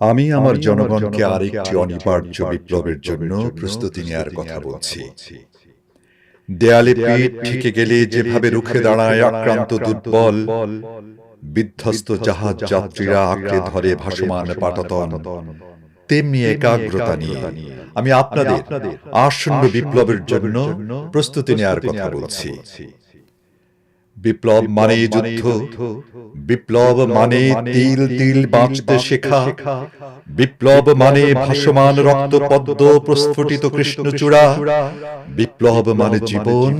আমি আমার জনগণকে আরেকটি অনিবার্য বিপ্লবের জন্য প্রস্তুতি নেয়ার কথা বলছি। দেয়ালে পিঠ ঠেকে গেলে যেভাবে রুখে দাঁড়ায় আক্রান্ত দুর্বল বিধ্বস্ত জাহাজ যাত্রীরা আঁকড়ে ধরে ভাসমান পাটাতন। তেমনি একাগ্রতা নিয়ে। আমি আপনাদের আসন্ন বিপ্লবের জন্য প্রস্তুতি নেয়ার কথা বলছি। বিপ্লব মানে যুদ্ধ। বিপ্লব মানে তিল তিল বাঁচতে শেখা। বিপ্লব মানে ভাসমান রক্ত পদ্ম প্রস্ফুটিত কৃষ্ণচূড়া বিপ্লব মানে জীবন।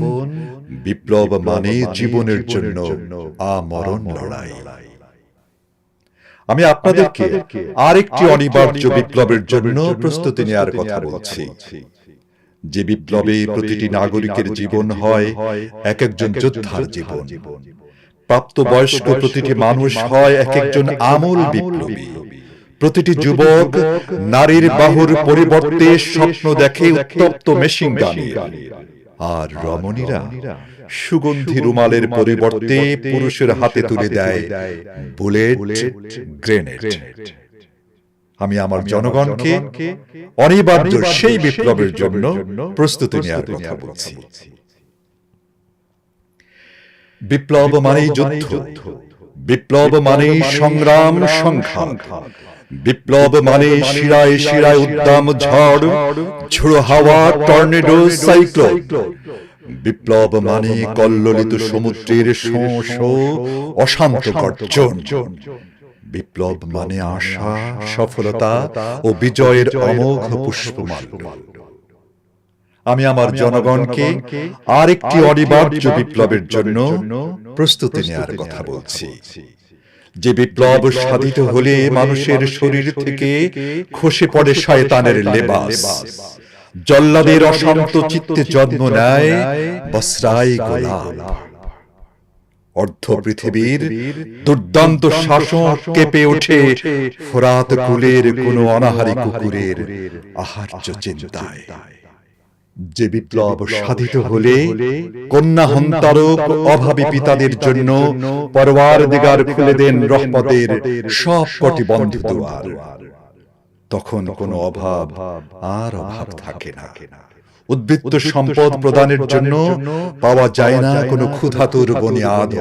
বিপ্লব মানে জীবনের জন্য আমরণ লড়াই। আমি আপনাদেরকে আরেকটি অনিবার্য বিপ্লবের জন্য প্রস্তুতি নেওয়ার কথা বলছি। যে বিপ্লবে প্রতিটি নাগরিকের জীবন হয় এক একজন যোদ্ধার জীবন। প্রাপ্তবয়স্ক প্রতিটি মানুষ হয় এক একজন আমল বিপ্লবী। প্রতিটি যুবক নারীর বাহুর পরিবর্তে স্বপ্ন দেখে উত্তপ্ত মেশিন গানের আর রমণীরা সুগন্ধি রুমালের পরিবর্তে পুরুষের হাতে তুলে দেয় বুলেট গ্রেনেড। আমি আমার জনগণকে অনিবার্য সেই বিপ্লবের জন্য প্রস্তুতি নেওয়ার কথা বলছি। বিপ্লব মানেই যুদ্ধ। বিপ্লব মানেই সংগ্রাম সংখ্যা বিপ্লব মানে শিরায় শিরায় উদ্দাম ঝড় ঝোড়ো হাওয়া টর্নেডো সাইক্লোন বিপ্লব মানে কল্লোলিত সমুদ্রের শো অশান্ত গর্জন। বিপ্লব মানে আশা সফলতা ও বিজয়ের অমোঘ পুষ্পমাল্য। আমি আমার জনগণকে আরেকটি অনিবার্য বিপ্লবের জন্য প্রস্তুতি নেয়ার কথা বলছি। যে বিপ্লব সাধিত হলে মানুষের শরীর থেকে খসে পড়ে শয়তানের লেবাস। জল্লাদের অশান্ত চিত্তে জন্ম নেয় বসরাই গোলাপ। অর্ধ পৃথিবীর দুর্দান্ত শাসক কেঁপে ওঠে ফোরাত কুলের কোন অনাহারী কুকুরের আহার্য চিন্তায়। যে বিপ্লব সাধিত হলে কন্যা হন্তারক অভাবী পিতাদের জন্য পরওয়ার দিগার খুলে দেন রহমতের সব কটি বন্ধ দুয়ার। তখন কোনো অভাব আর অভাব থাকে না। উদ্বৃত্ত সম্পদ প্রদানের জন্য পাওয়া যায় না কোনো ক্ষুধাতুর বনিয়াদ।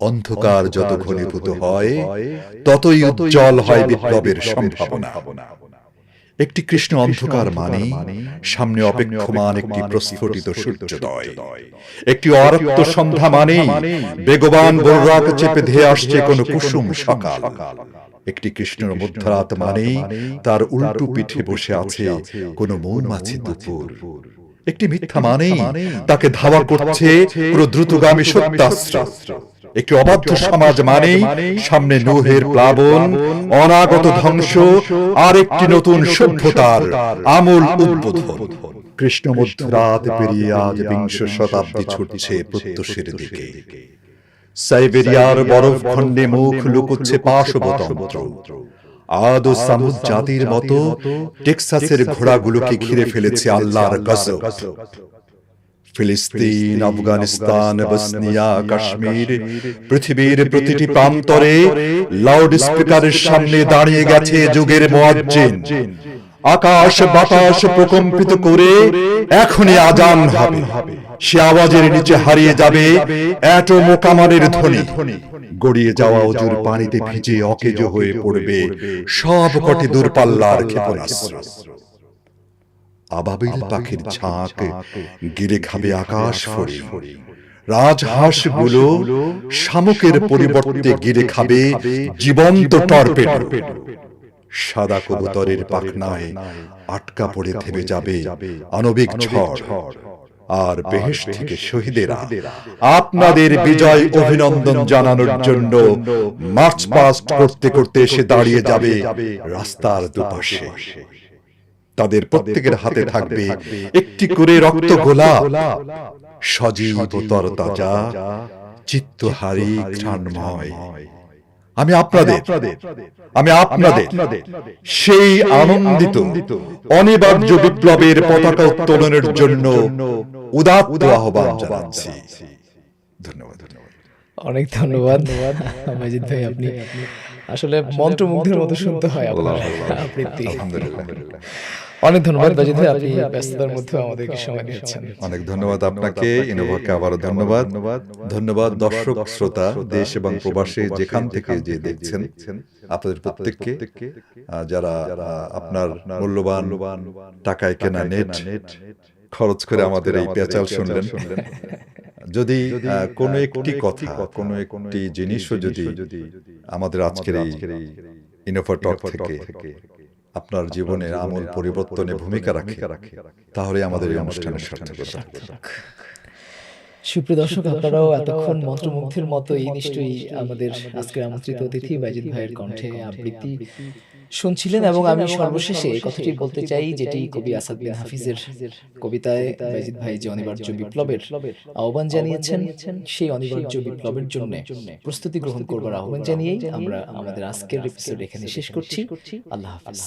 অন্ধকার যত ঘনীভূত হয় ততই উজ্জ্বল হয় বিপ্লবের সম্ভাবনা। একটি কৃষ্ণ অন্ধকার মানে সামনে অপেক্ষমান একটি প্রস্ফুটিত সূর্যোদয়। একটি অরক্ত সন্ধ্যা মানে বেগবান বর্রাক চেপে ধেয়ে আসছে কোন কুসুম সকাল। একটি কৃষ্ণের মধ্যরাত মানে তার উল্টো পিঠে বসে আছে কোন মৌমাছি দুপুর। একটি মিথ্যা মানেই তাকে ধাওয়া করছে পুরো দ্রুতগামী সত্যাস্ত্র একটি অবাধ্য সমাজ মানেই সামনে নুহের প্লাবন অনাগত ধ্বংস আর একটি নতুন সভ্যতার আমূল উদ্বোধন। কৃষ্ণ মধ্যরাত পেরিয়ে আজ বিংশ শতাব্দী ছুটছে প্রত্যুষের দিকে। সাইবেরিয়ার বরফ খণ্ডে মুখ লুকুচ্ছে পাশবতন্ত্র আদ ও সামুদ জাতির মতো টেক্সাসের ঘোড়াগুলোকে ঘিরে ফেলেছে আল্লাহর গজব। ফিলিস্তিন আফগানিস্তান বসনিয়া কাশ্মীর পৃথিবীর প্রতিটি প্রান্তরে লাউড স্পিকারের সামনে দাঁড়িয়ে গেছে যুগের মুয়াজ্জিন আকাশ বাতাস প্রকম্পিত করে এখনই আজান হবে। সে আওয়াজের নিচে হারিয়ে যাবে। এটো মোকামানের ধ্বনি। গড়িয়ে যাওয়া অজুর পানিতে ভিজে অকেজ হয়ে পড়বে। সব কটি দূরপাল্লার ক্ষেপণাস্ত্র। আবাবিল পাখির ঝাঁক গিরে খাবে আকাশ ফড়ি। রাজহাঁসগুলো শামুকের পরিবর্তে গিরে খাবে জীবন্ত টর্পেডো। সাদা কবুতরের পাখনায় আটকা পড়ে থেমে যাবে আণবিক ঝড়। আর বেহেশ থেকে শহীদেরা। আপনাদের বিজয় অভিনন্দন জানানোর জন্য মার্চ পাস্ট করতে করতে এসে দাঁড়িয়ে যাবে রাস্তার দুপাশে। তাদের প্রত্যেকের হাতে থাকবে একটি করে রক্ত গোলাপ সজীব তরতাজা। চিত্তহারী ঘ্রাণময় আমি আপনাদের আমি আপনাদের সেই আনন্দিত অনিবার্য বিপ্লবের পতাকা উত্তোলনের জন্য উদাত্ত আহ্বান জানাচ্ছি। ধন্যবাদ ধন্যবাদ। অনেক ধন্যবাদ মাজিদ ভাই আপনি আসলে মন্ত্রমুগ্ধের মতো শুনতে হয় আপনার। আলহামদুলিল্লাহ। অনেক ধন্যবাদ বাজিদ ভাই আপনি ব্যস্ততার মধ্যে আমাদেরকে সময় দিয়েছেন। অনেক ধন্যবাদ আপনাকে ইনোভাকে আবারও ধন্যবাদ। ধন্যবাদ। দর্শক শ্রোতা দেশ এবং প্রবাসী যেখান থেকে যে দেখছেন আপনাদের প্রত্যেককে যারা আপনার মূল্যবান টাকায় কেনা নেট খরচ করে আমাদের এই পেঁচাল শুনলেন। যদি কোনো একটি কথা কোনো একটি জিনিসও যদি আমাদের আজকের এই ইনোভা টক থেকে আপনার জীবনের আমূল পরিবর্তনে ভূমিকা রাখে। তাহলে আমাদের এই অনুষ্ঠানের সার্থকতা সুপ্রিয় দর্শক আপনারাও এতক্ষণ মন্ত্রমুগ্ধের মতো এই নিশ্চয়ই আমাদের আজকের আমন্ত্রিত অতিথি বাইজিদ ভাইয়ের কণ্ঠে আবৃত্তি শুনছিলেন এবং আমি সর্বশেষে এই কথাটি বলতে চাই যেটি কবি আসাদ বিন হাফিজের কবিতায় বাইজিদ ভাই যে অনিবার্য বিপ্লবের আহ্বান জানিয়েছেন সেই অনিবার্য বিপ্লবের জন্য প্রস্তুতি গ্রহণ করবার আহ্বান জানিয়েই আমরা আমাদের আজকের এপিসোড এখানে শেষ করছি। আল্লাহ হাফিজ।